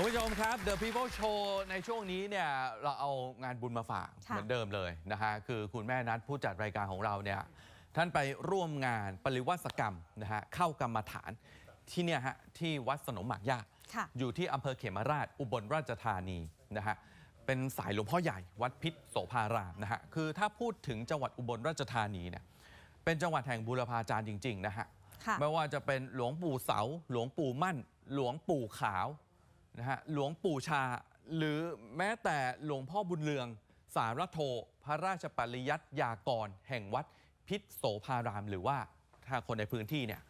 ท่านผู้ชมครับ The People Show ในช่วงนี้เนี่ยเราเอางานบุญมาฝากค่ะเหมือนเดิมเลยนะฮะคือคุณแม่นัทผู้จัดรายการของเราเนี่ยท่านไปร่วมงานปริวัติกรรมนะฮะเข้ากรรมฐานที่เนี่ยฮะที่วัดสนมหมากยากค่ะอยู่ที่อำเภอเขมราช อุบลราชธานีนะฮะเป็นสายหลวงพ่อใหญ่วัดพิษโสภารามนะฮะคือถ้าพูดถึงจังหวัดอุบลราชธานีเนี่ยเป็นจังหวัดแห่งบูรพาจารย์จริงๆนะฮะค่ะไม่ว่าจะเป็นหลวงปู่เสา หลวงปู่มั่น หลวงปู่ขาว นะฮะหลวงปู่ชา หรือแม้แต่หลวงพ่อบุญเรือง สารโท พระราชปริยัติยากร แห่งวัดพิษโสภาราม หรือว่าถ้าคนในพื้นที่เนี่ย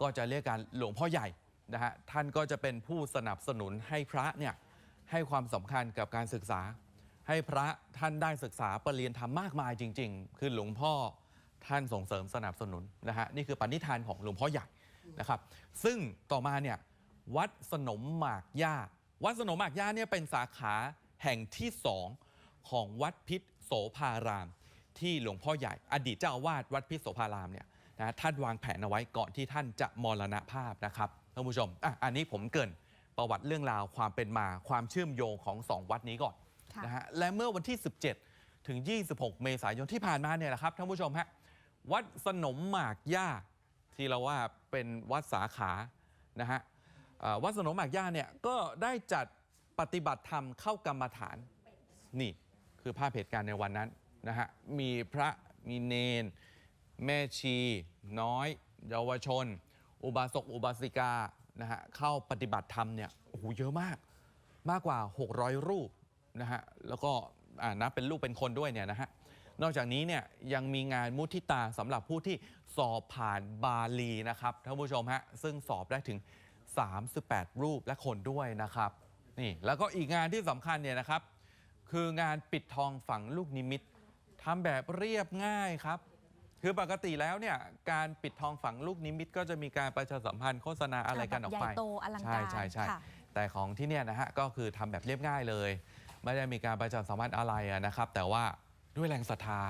ก็จะเรียกกันหลวงพ่อใหญ่นะฮะท่านก็จะเป็นผู้สนับสนุนให้พระเนี่ยให้ความสำคัญกับการศึกษา ให้พระท่านได้ศึกษาประเรียนธรรมมากมายจริง ๆ คือหลวงพ่อท่านส่งเสริมสนับสนุนนะฮะนี่คือปณิธานของหลวงพ่อใหญ่นะครับ ซึ่งต่อมาเนี่ย วัดสนมหมากย่า วัดสนมหมากย่าเนี่ยเป็นสาขาแห่งที่สองของวัดพิษโสภาราม ที่หลวงพ่อใหญ่ อดีตเจ้าอาวาสวัดพิษโสภารามเนี่ยนะท่านวางแผนเอาไว้ก่อนที่ท่านจะมรณภาพนะครับท่านผู้ชมอะอันนี้ผมเกรินประวัติเรื่องราวความเป็นมาความเชื่อมโยงของสองวัดนี้ก่อนค่ะนะฮะและเมื่อวันที่ 17 ถึง 26 เมษายนที่ผ่านมาเนี่ยแหละครับท่านผู้ชมฮะวัดสนมหมากย่าที่เราว่าเป็นวัดสาขานะฮะเอ่อ วัดสนมหมากย่าเนี่ยก็ได้จัดปฏิบัติธรรมเข้ากรรมฐาน นี่คือภาพเหตุการณ์ในวันนั้นนะฮะมีพระมีเนน แม่ชี น้อย เยาวชน อุบาสกอุบาสิกานะฮะเข้าปฏิบัติธรรมเนี่ยโอ้โหเยอะมาก มากกว่า 600 รูปนะฮะแล้วก็นับเป็นลูกเป็นคนด้วยเนี่ยนะฮะนอกจากนี้เนี่ยยังมีงานมุทิตาสำหรับผู้ที่สอบผ่านบาลีนะครับท่านผู้ชมฮะซึ่งสอบได้ถึง 38 รูปและคนด้วยนะครับนี่แล้วก็อีกงานที่สำคัญเนี่ยนะครับ คืองานปิดทองฝังลูกนิมิตทำแบบเรียบง่ายครับ คือปกติแล้วเนี่ยการปิดทองฝังลูกนิมิต ก็จะมีการประชาสัมพันธ์โฆษณาอะไรกันออกไปแบบใหญ่โตอลังใช่การใช่ใช่ค่ะแต่ของที่เนี่ยนะฮะก็คือทำแบบเรียบง่ายเลย ไม่ได้มีการประชาสัมพันธ์อะไรอะนะครับ แต่ว่าด้วยแรงศรัทธา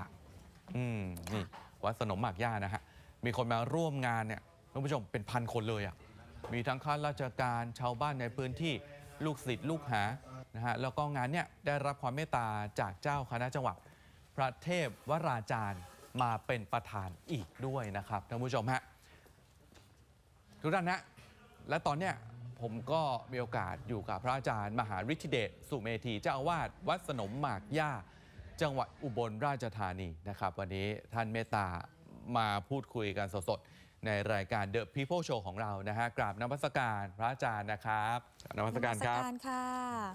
อืมนี่วัดสนมหมากย่านะฮะมีคนมาร่วมงานเนี่ยท่านผู้ชมเป็นพันคนเลยอะ มีทั้งข้าราชการชาวบ้านในพื้นที่ลูกศิษย์ลูกหานะฮะแล้วก็งานเนี่ยได้รับความเมตตาจากเจ้าคณะจังหวัด พระเทพวราจารย์มาเป็นประธานอีกด้วยนะครับท่านผู้ชมฮะทุกท่านนะและตอนเนี้ยผมก็มีโอกาสอยู่กับพระอาจารย์ มหาฤทธิเดชสุเมธีเจ้าอาวาสวัดสนมหมากย่า จังหวัดอุบลราชธานีนะครับ วันนี้ท่านเมตตามาพูดคุยกันสดๆ ในรายการ The People Show ของเรานะฮะกราบนมัสการพระอาจารย์นะครับนมัสการครับนมัสค่ะ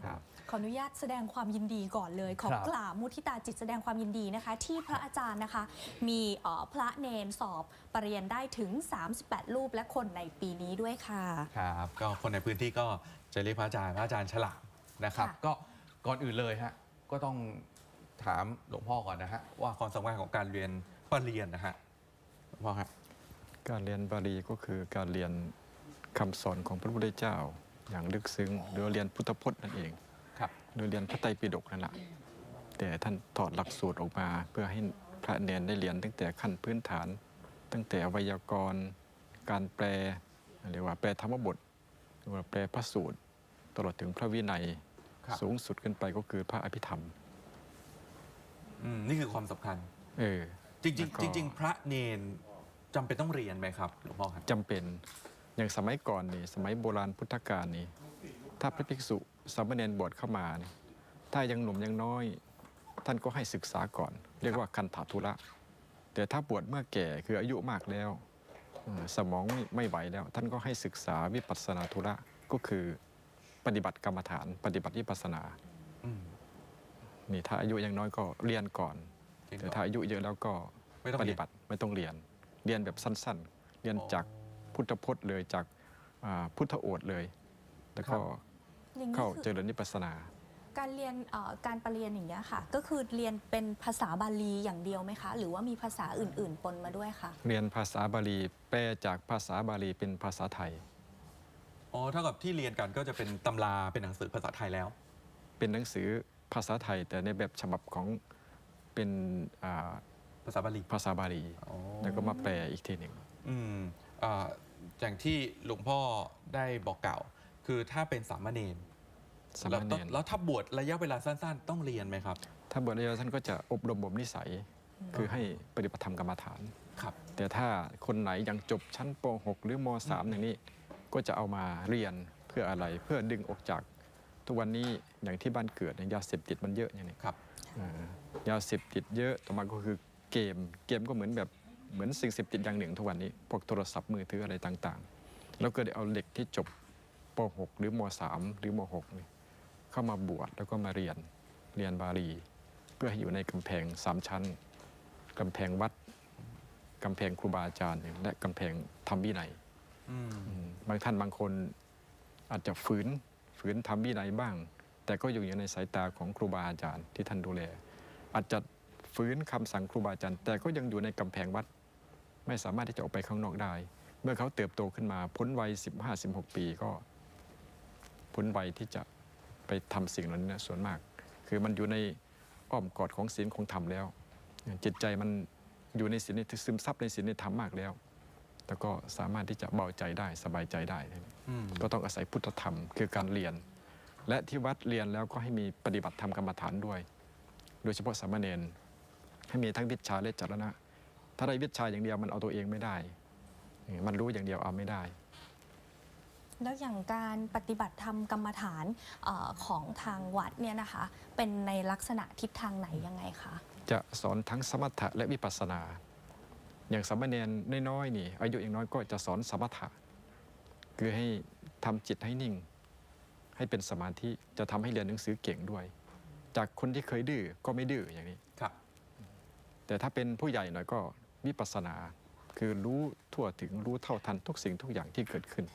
ครับ ขออนุญาตแสดงความยินดีก่อนเลย ขอครับกล่าวมุทิตาจิตแสดงความยินดีนะคะ ที่พระอาจารย์นะคะ มีเอ่อพระเนนสอบปรริญญาได้ถึง 38 รูปและคนในปีนี้ด้วยค่ะครับก็คนในพื้นที่ก็จะเรียกพระอาจารย์พระอาจารย์ฉลามนะครับค่ะก็ก่อนอื่นเลยฮะก็ต้องถามหลวงพ่อก่อนนะฮะว่าความสำคัญของการเรียนปรริญญานะฮะหลวงพ่อครับ การเรียนบาลีก็คือการเรียนคำสอนของพระพุทธเจ้า อย่างลึกซึ้งหรือเรียนพุทธพจน์นั่นเองครับหรือเรียนพระไตรปิฎกนั่นแหละแต่ท่านถอดหลักสูตรออกมาเพื่อให้พระเนนได้เรียนตั้งแต่ขั้นพื้นฐาน ตั้งแต่ไวยากรณ์ การแปลเรียกว่าแปลธรรมบทหรือว่าแปลพระสูตร ตลอดถึงพระวินัยครับสูงสุดขึ้นไปก็คือพระอภิธรรมอืมนี่คือความสำคัญ เออจริงแล้วก็ๆจริงๆพระเนน จำเป็นต้องเรียนไหมครับหลวงพ่อครับ จำเป็นอย่างสมัยก่อนนี่สมัยโบราณพุทธกาลนี่ถ้าพระภิกษุสามเณรบวชเข้ามานี่ถ้ายังหนุ่มยังน้อย ท่านก็ให้ศึกษาก่อน เรียกว่าคันถาธุระ แต่ถ้าบวชเมื่อแก่คืออายุมากแล้วเอ่อสมองไม่ไม่ไหวแล้ว ท่านก็ให้ศึกษาวิปัสสนาธุระก็คือปฏิบัติกรรมฐาน ปฏิบัติวิปัสสนาอืม นี่ถ้าอายุยังน้อยก็เรียนก่อนเรียนก่อนแต่ถ้าอายุเยอะแล้วก็ไม่ต้องปเรีฏิยนบัติไม่ต้องเรียน เรียนแบบสั้นๆ เรียนอ๋อจากพุทธพจน์เลยจากอ่าพุทธโอษฐ์เลย แล้วก็ครับอย่างนี้เข้าคือเจริญนิพพานาการเรียนเอ่อการประเรียนอย่างนี้ยค่ะ ก็คือเรียนเป็นภาษาบาลีอย่างเดียวไหมคะ หรือว่ามีภาษาอื่น ๆ ปนมาด้วยคะเรียนภาษาบาลีแปลจากภาษาบาลีเป็นภาษาไทยอ๋อเท่ากับที่เรียนกันก็จะเป็นตำราเป็นหนังสือภาษาไทยแล้ว เป็นหนังสือภาษาไทยแต่ในแบบฉบับของเป็นอ่า ภาษาบาลีภาษาบาลีอ๋อแล้วก็มาแปลอีกทีหนึ่ง อืมอ่าอย่างที่หลวงพ่อได้บอกกล่าว คือถ้าเป็นสามเณรสาแล้วมต้เณองรแล้วถ้าบวชระยะเวลาสั้น ๆ ต้องเรียนไหมครับ ถ้าบวชระยะท่านก็จะอบรมบ่มนิสัย คือให้ปฏิบัติธรรมกรรมฐาน ครับ แต่ถ้าคนไหนยังจบชั้นป .6 หรือม .3 อย่างนี้ ก็จะเอามาเรียนเพื่ออะไรเพื่อดึงออกจาก ทุกวันนี้อย่างที่บ้านเกิดเนี่ยยาเสพติดมันเยอะอย่างนี้ครับ เอ่อยาเสพติดเยอะต่อมาก็คือ เกม เกมก็เหมือนแบบเหมือนสิ่งเสพติดอย่างหนึ่งทุกวันนี้ พวกโทรศัพท์มือถืออะไรต่างๆ แล้วก็ได้เอาเด็กที่จบป .6 หรือม .3 หรือม .6 นี่เข้ามาบวชแล้วก็มาเรียนเรียนบาลี เพื่อให้อยู่ในกำแพงสามชั้นกำแพงวัดกำแพงครูบาอาจารย์ และกำแพงธรรมวินัยอืมอืมบางท่านบางคนอาจจะฝืนฝืนทำวินัยบ้าง แต่ก็อยู่ในสายตาของครูบาอาจารย์ที่ท่านดูแล อาจจะ ฝืนคำสั่งครูบาอาจารย์แต่ก็ยังอยู่ในกำแพงวัด ไม่สามารถที่จะออกไปข้างนอกได้ เมื่อเขาเติบโตขึ้นมาพ้นวัย 15-16 ปีก็พ้นวัยที่จะไปทำสิ่งเหล่านี้นะส่วนมาก คือมันอยู่ในอ้อมกอดของศีลของธรรมแล้ว จิตใจมันอยู่ในศีลในซึมซับในศีลในธรรมมากแล้ว แล้วก็สามารถที่จะเบาใจได้สบายใจได้อืมก็ต้องอาศัยพุทธธรรมคือการเรียน และที่วัดเรียนแล้วก็ให้มีปฏิบัติธรรมกรรมฐานด้วย โดยเฉพาะสามเณร ให้มีทั้งวิชาและจรณะ ถ้าได้วิชาอย่างเดียวมันเอาตัวเองไม่ได้ มันรู้อย่างเดียวเอาไม่ได้แล้วอย่างการปฏิบัติธรรมกรรมฐานเออของทางวัดเนี่ยนะคะเป็นในลักษณะทิศทางไหนยังไงคะจะสอนทั้งสมถะและวิปัสสนา อย่างสามเณรน้อยๆนี่อายุอย่างน้อยก็จะสอนสมถะ คือให้ทำจิตให้นิ่ง ให้เป็นสมาธิจะทำให้เรียนหนังสือเก่งด้วย จากคนที่เคยดื้อก็ไม่ดื้ออย่างนี้ครับ แต่ถ้าเป็นผู้ใหญ่หน่อยก็วิปัสสนา คือรู้ทั่วถึงรู้เท่าทันทุกสิ่งทุกอย่างที่เกิดขึ้น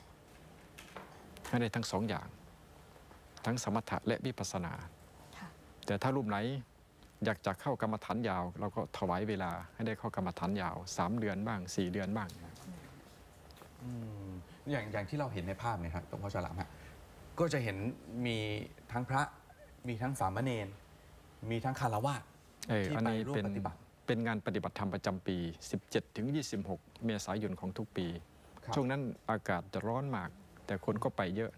ให้ได้ทั้งสองอย่าง ทั้งสมถะและวิปัสสนาค่ะแต่ถ้ารูปไหนอยากจะเข้ากรรมฐานยาว เราก็ถวายเวลาให้ได้เข้ากรรมฐานยาว3เดือนบ้าง4เดือนบ้างอืมอย่างอย่างที่เราเห็นในภาพเนี่ยครับหลวงพ่อฉลามฮะก็จะเห็นมีทั้งพระมีทั้งสามเณรมีทั้งคารวะเออที่อันไปนี้ร่วมเป็นปฏิบัติ เป็นงานปฏิบัติธรรมประจำปี 17ถึง26 เมษายนของทุกปีครับช่วงนั้นอากาศจะร้อนมาก แต่คนก็ไปเยอะ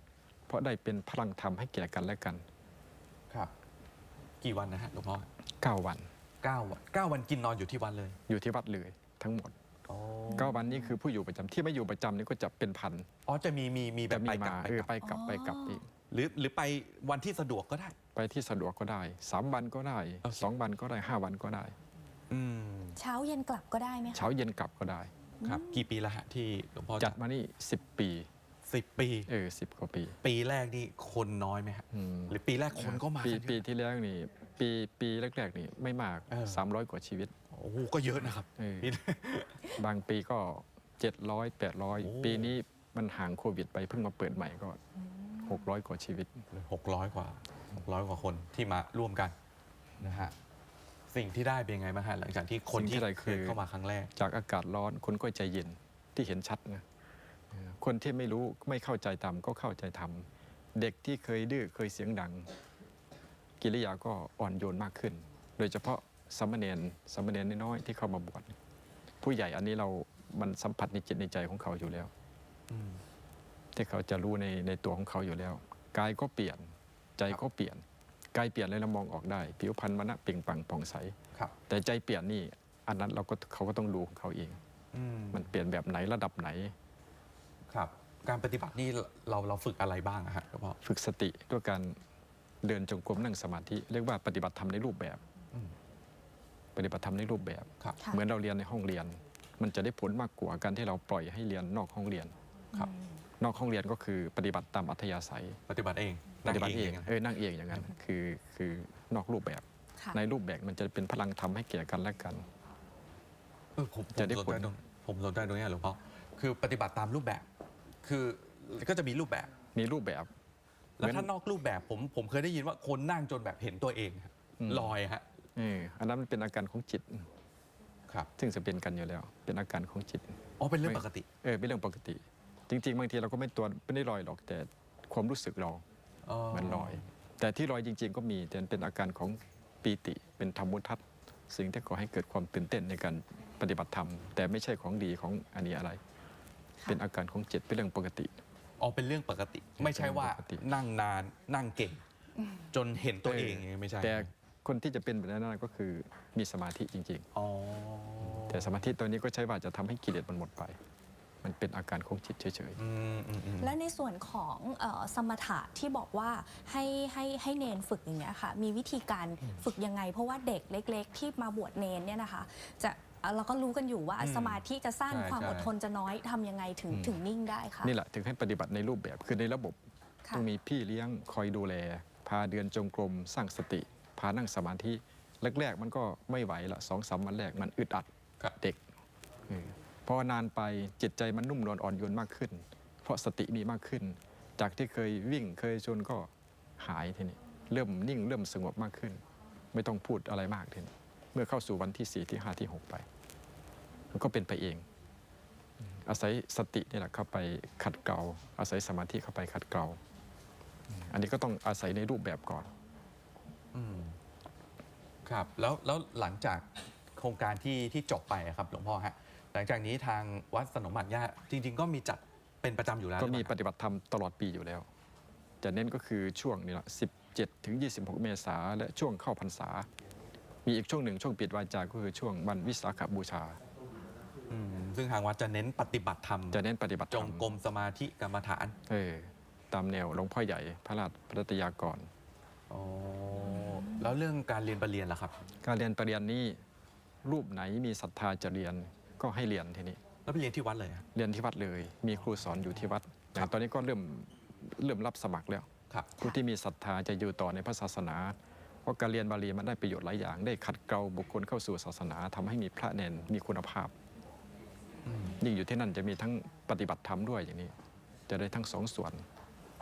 เพราะได้เป็นพลังธรรมให้แก่กันและกัน ครับ กี่วันนะฮะหลวงพ่อ9 วันเก้าวันเก้าวันกินนอนอยู่ที่วันเลย อยู่ที่วัดเลยทั้งหมดอ๋อ9วันนี้คือผู้อยู่ประจำที่ไม่อยู่ประจำนี่ก็จะเป็นพันอ๋อจะมีมีมีแบแต่บมีไปกลัมาบไปเออกลับ ไปกลับอ๋อไปกลับอีก หรือหรือไปวันที่สะดวกก็ได้ ไปที่สะดวกก็ได้ 3 วันก็ได้ โอเค 2 วันก็ได้ 5 วันก็ได้ อืมเช้าเย็นกลับก็ได้ไหมคะ เช้าเย็นกลับก็ได้ครับ กี่ปีละฮะที่หลวงพ่อจัดมานี่ 10 ปีสิบปี เออสิกว่าปีปีแรกนี่คนน้อยไหมฮะอืมหรือปีแรกคนก็มาปีกันเยอะ ปีที่แล้วนี่ปีปีแรกๆนี่ไม่มาก เออ 300 กว่าชีวิตโอ้โหก็เยอะนะครับเออปี บางปีก็ 700 โอ้ 800 ปีนี้มันห่างโควิดไปเพิ่งมาเปิดใหม่ก็ 600 กว่าชีวิต หกร้อยกว่าหกร้อยกว่าคนที่มาร่วมกันนะฮะ สิ่งที่ได้เป็นไงบ้างฮะหลังจากที่คนสิ่งที่ที่ได้เคคือ ยเข้ามาครั้งแรก จากอากาศร้อนคนก็ใจเย็นที่เห็นชัดนะเออคนที่ไม่รู้ไม่เข้าใจตามก็เข้าใจทำเด็กที่เคยดื้อเคยเสียงดัง กิริยาก็อ่อนโยนมากขึ้น โดยเฉพาะสามเณรสามเณรน้อยๆที่เข้ามาบวชผู้ใหญ่อันนี้เรามันสัมผัสในจิตในใจของเขาอยู่แล้วอืม ที่เขาจะรู้ในในตัวของเขาอยู่แล้วกายก็เปลี่ยนใจก็เปลี่ยน กายเปลี่ยนเลยเรามองออกได้ ผิวพรรณมันนะเปล่งปลั่งผ่องใสครับ แต่ใจเปลี่ยนนี่อันนั้นเราก็เขาก็ต้องดูของเขาเอง อืมมันเปลี่ยนแบบไหนระดับไหน ครับ การปฏิบัตินี่เราเราฝึกอะไรบ้างอะฮะหลวงพ่อฝึกสติด้วยการเดินจงกรมนั่งสมาธิเรียกว่าปฏิบัติธรรมในรูปแบบ อืมปฏิบัติธรรมในรูปแบบ ครับ ค่ะ เหมือนเราเรียนในห้องเรียน มันจะได้ผลมากกว่าการที่เราปล่อยให้เรียนนอกห้องเรียน ครับอืมนอกห้องเรียนก็คือปฏิบัติตามอัธยาศัย ปฏิบัติเอง ปฏิบัติเองนั่เออนั่งเองอย่างนั้นคือคือนอกรูปแบบค่ะในรูปแบบมันจะเป็นพลังธรรมให้แก่กันและกันเออผมผมจะได้สนผลใจตรงผมสนใจตรงเนี้ยหลวงพ่อคือปฏิบัติตามรูปแบบ คือก็จะมีรูปแบบมีรูปแบบ แล้วเหมือนถ้านอกรูปแบบผมผมเคยได้ยินว่าคนนั่งจนแบบเห็นตัวเองฮะอืมลอยฮะเอออันนั้นมันเป็นอาการของจิตครับซึ่งจะเป็นกันอยู่แล้ว เป็นอาการของจิตอ๋อเป็นเรื่องปกติเออเป็นเรื่องปกติ จริง ๆ บางทีเราก็ไม่ตัวไม่ได้ลอยหรอกแต่ความรู้สึกเรา เหมือนลอย แต่ที่ลอยจริง ๆ ก็มีแต่เป็นอาการของปีติเป็นธรรมุทัศน์สิ่งที่ก่อให้เกิดความตื่นเต้นในการปฏิบัติธรรม แต่ไม่ใช่ของดีของอันนี้อะไรค่ะเป็นอาการของจิตเป็นเรื่องปกติ อ๋อเป็นเรื่องปกติ ไม่ใช่ว่าปกตินั่งนานนั่งเก่ง จนเห็นตัวเองอย่างเงี้ยไม่ใช่แต่คนที่จะเป็นแบบนั้นก็คือมีสมาธิจริงอ๋อๆแต่สมาธิตัวนี้ก็ใช้ว่าจะทำให้กิเลสมันหมดไป มันเป็นอาการของจิตเฉยอืมอืมอืม และในส่วนของเออสมถะที่บอกว่าให้ให้ให้เนนฝึกอย่างเงี้ยค่ะ มีวิธีการฝึกยังไง เพราะว่าเด็กเล็ก ๆ ที่มาบวชเนนเนี่ยนะคะ จะเอ่อเราก็รู้กันอยู่ว่าอืมสมาธิจะสั้นใช่ความใช่ อดทนจะน้อยทำยังไงถึงถึงนิ่งได้คะๆนี่แหละถึงให้ปฏิบัติในรูปแบบคือในระบบ ค่ะ ต้องมีพี่เลี้ยงคอยดูแล พาเดินจงกรมสร้างสติ พานั่งสมาธิแรกๆ มันก็ไม่ไหวละสองสามวันแรกมันอึดอัดครับ เด็กเออ พอนานไปจิตใจมันนุ่มนวลอ่อนโยนมากขึ้น เพราะสติมีมากขึ้น จากที่เคยวิ่งเคยชนก็หายทีนี้เริ่มนิ่งเริ่มสงบมากขึ้น ไม่ต้องพูดอะไรมากทีนี้เมื่อเข้าสู่วันที่สี่ที่ห้าที่หกไป มันก็เป็นไปเอง อาศัยสตินี่แหละเข้าไปขัดเกลาอาศัยสมาธิเข้าไปขัดเกลาอันนี้ก็ต้องอาศัยในรูปแบบก่อนอครับแล้วแล้วหลังจากโครงการที่ที่จบไปครับหลวงพ่อฮะ หลังจากนี้ทางวัดสนมหมัดย่าจริง ๆ ก็มีจัดเป็นประจำอยู่แล้วก็มีหรือปเปล่าฏิบัติธรรมตลอดปีอยู่แล้ว จะเน้นก็คือช่วงนี้แหละ17 ถึง 26 เมษาและช่วงเข้าพรรษา มีอีกช่วงหนึ่งช่วงปิดวาจาก็คือช่วงวันวิสาขบูชา อืมซึ่งทางวัดจะเน้นปฏิบัติธรรมจะเน้นปฏิบัติจธรงรมกรมสมาธิกรรมฐานเออตามแนวหลวงพ่อใหญ่พระราชพระตยากร อ๋อแล้วเรื่องการเรียนประเรียนล่ะครับ การเรียนปริญญานี้รูปไหนมีศรัทธาจะเรียน ก็ให้เรียนทีนี้แล้วไปเรียนที่วัดเลยอะเรียนที่วัดเลย มีครูสอนอยู่ที่วัดอย่างตอนนี้ก็เริ่มเริ่มรับสมัครแล้ว ครับ ผู้ที่มีศรัทธาจะอยู่ต่อในพระศาสนา เพราะการเรียนบาลีมันได้ประโยชน์หลายอย่าง ได้ขัดเกลาบุคคลเข้าสู่ศาสนาทำให้มีพระเนนมีคุณภาพ อืม ยิ่งอยู่ที่นั่นจะมีทั้งปฏิบัติธรรมด้วยอย่างนี้ จะได้ทั้งสองส่วน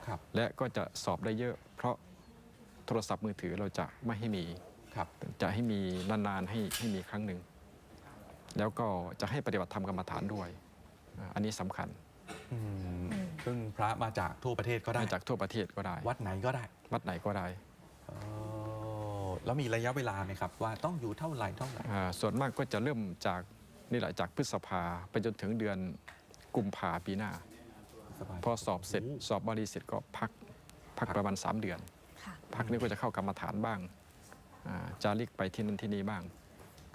ครับ และก็จะสอบได้เยอะ เพราะโทรศัพท์มือถือเราจะไม่ให้มี ครับ จะให้มีนานๆให้ให้มีครั้งหนึ่ง แล้วก็จะให้ปฏิบัติธรรมกรรมฐานด้วยอ่าอันนี้สำคัญอืมซึ่งพระมาจากทั่วประเทศก็ได้มาจากทั่วประเทศก็ได้ วัดไหนก็ได้ วัดไหนก็ได้อ๋อแล้วมีระยะเวลาไหมครับ ว่าต้องอยู่เท่าไหร่เท่าไหร่อ่าส่วนมากก็จะเริ่มจากนี่แหละจากพฤษภาไปจนถึงเดือนกุมภาปีหน้าสบายพอสอบเสร็จโอ้สอบบาลีเสร็จก็พักพักครับประมาณ 3 เดือนค่ะพักนี้ก็จะเข้ากรรมฐานบ้างอ่าจาริกไปที่นั่นที่นี่บ้าง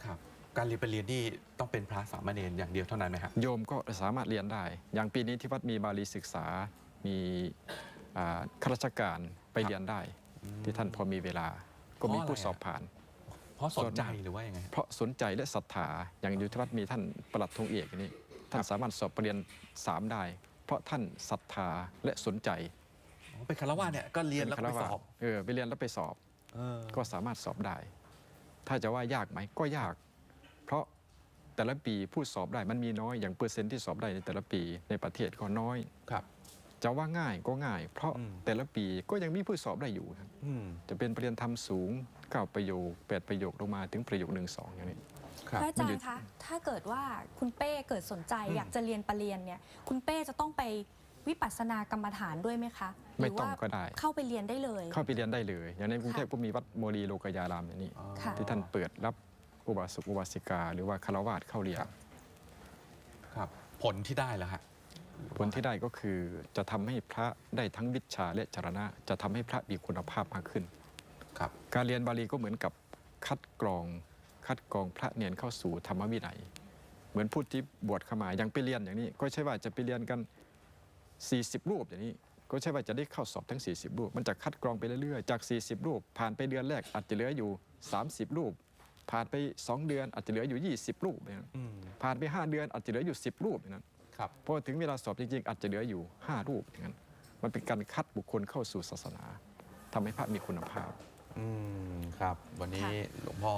ครับ การเรียนประเรียนนี่ต้องเป็นพระสามเณรอย่างเดียวเท่านั้นไหมครับโยมก็สามารถเรียนได้ อย่างปีนี้ที่วัดมีบาลีศึกษา มีอ่าข้าราชการไปเรียนได้ ที่ท่านพอมีเวลา ก็มีผู้สอบผ่าน เพราะสนใจหรือว่ายังไง เพราะสนใจและศรัทธาอย่างอยู่ที่วัดมีท่านประหลัดธงเอกอย่างนี้ท่านสามารถสอบปรริญญาสามได้ เพราะท่านศรัทธาและสนใจอ๋อเป็นคารวะเนี่ยก็เรียนแล้วก็ไปป็ฆสราอบวาสเออไปเรียนแล้วไปสอบ เออ ก็สามารถสอบได้ ถ้าจะว่ายากไหมก็ยากเพราะ แต่ละปีผู้สอบได้มันมีน้อยอย่างเปอร์เซ็นต์ที่สอบได้ในแต่ละปีในประเทศก็น้อย ครับ จะว่าง่ายก็ง่าย เพราะอืม แต่ละปีก็ยังมีผู้สอบได้อยู่ครับอืมจะเป็นประเด็นธรรมสูงเก้าประโยคแปดประโยคลงมาถึงประโยคหนึ่งสองอย่างนี้ ครับ พระอาจารย์คะ ถ้าเกิดว่าคุณเป้เกิดสนใจอืม อยากจะเรียนปรริญญาเนี่ย คุณเป้จะต้องไปวิปัสสนากรรมฐานด้วยไหมคะหไม่รือต้องว่าก็ได้ เข้าไปเรียนได้เลย เข้าไปเรียนได้เลย อย่างในกรุงเทพค่ะก็มีวัดโมลีโลกยารามอย่างนี้ อ๋อ ค่ะ ที่ท่านเปิดรับ อุบาสกอุบาสิกา หรือว่าคารวาสเข้าเรียนครับผลที่ได้แล้วฮะผลที่ได้ก็คือจะทำให้พระได้ทั้งวิชาและจรณะ จะทำให้พระมีคุณภาพมากขึ้นครับการเรียนบาลีก็เหมือนกับคัดกรองคัดกรองพระเนียนเข้าสู่ธรรมวินัย เหมือนพูดที่บวชเข้ามายังไปเรียนอย่างนี้ ก็ใช่ว่าจะไปเรียนกัน 40 รูปอย่างนี้ ก็ใช่ว่าจะได้เข้าสอบทั้ง 40 รูป มันจะคัดกรองไปเรื่อยๆ จาก 40 รูป ผ่านไปเดือนแรกอาจจะเหลืออยู่ 30 รูป ผ่านไป 2 เดือนอาจจะเหลืออยู่ 20 รูปอย่างนั้นอืมผ่านไป 5 เดือนอาจจะเหลืออยู่ 10 รูปอย่างนั้นครับพอถึงเวลาสอบจริงๆ อาจจะเหลืออยู่ 5 รูปอย่างนั้น มันเป็นการคัดบุคคลเข้าสู่ศาสนาทำให้พระมีคุณภาพอืมครับ วันนี้ค่ะหลวงพ่อ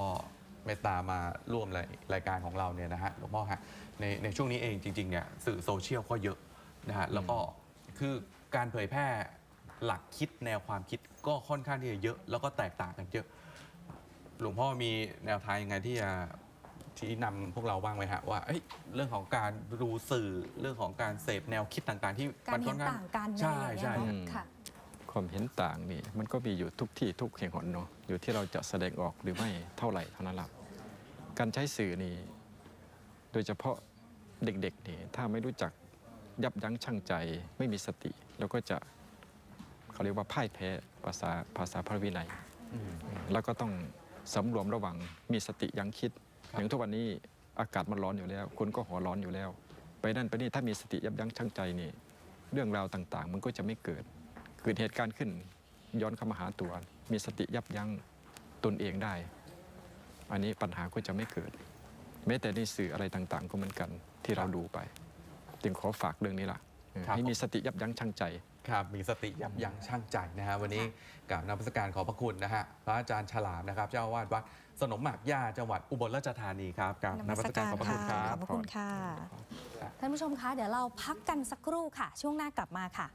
เมตตามาร่วมรายรายการของเราเนี่ยนะฮะหลวงพ่อฮะในในช่วงนี้เองจริงๆเนี่ยสื่อโซเชียลก็เยอะนะฮะแล้วก็คือการเผยแพร่หลักคิดแนวความคิดก็ค่อนข้างที่จะเยอะ แล้วก็แตกต่างกันเยอะ หลวงพ่อมีแนวทางยังไงที่จะชี้นำพวกเราบ้างไหมฮะว่าเอ้ยเรื่องของการดูสื่อเรื่องของการเสพแนวคิดต่างๆ ที่การมันเห็ค่อนนข้างต่างกันใช่อะไรอย่างใช่เงี้ยอืมค่ะ ความเห็นต่างนี่มันก็มีอยู่ทุกที่ทุกแห่งหนเนาะอยู่ที่เราจะแสดงออกหรือไม่เท่าไหร่เท่านั้นละการใช้สื่อนี่โดยเฉพาะเด็กๆนี่ถ้าไม่รู้จักยับยั้งชั่งใจไม่มีสติแล้วก็จะเขาเรียกว่าพ่ายแพ้ภาษาภาษาพระวินัยแล้วก็ต้อง สำรวมระวังมีสติยั้งคิดครับอย่างทุกวันนี้อากาศมันร้อนอยู่แล้ว คนก็หัวร้อนอยู่แล้ว ไปนั่นไปนี่ถ้ามีสติยับยั้งชั่งใจนี่เรื่องราวต่างๆ มันก็จะไม่เกิด เกิดเหตุการณ์ขึ้นย้อนเข้ามาหาตัว มีสติยับยั้งตนเองได้ อันนี้ปัญหาก็จะไม่เกิด แม้แต่ในสื่ออะไรต่างๆ ก็เหมือนกันที่เราดูไป จึงขอฝากเรื่องนี้ล่ะเออครับให้มีสติยับยั้งชั่งใจ ครับมีสติยับยั้งชั่งใจนะฮะวันนี้กราบนมัสการขอบพระคุณนะฮะพระอาจารย์ฉลามนะครับ เจ้าอาวาสวัดสนมหมากย่าจังหวัดอุบลราชธานีครับกราบนมัสการขอบพระคุณคขรัอบบพระคุณค่ะท่านผู้ชมคะเดี๋ยวเราพักกันสักครู่ค่ะ ช่วงหน้ากลับมาค่ะ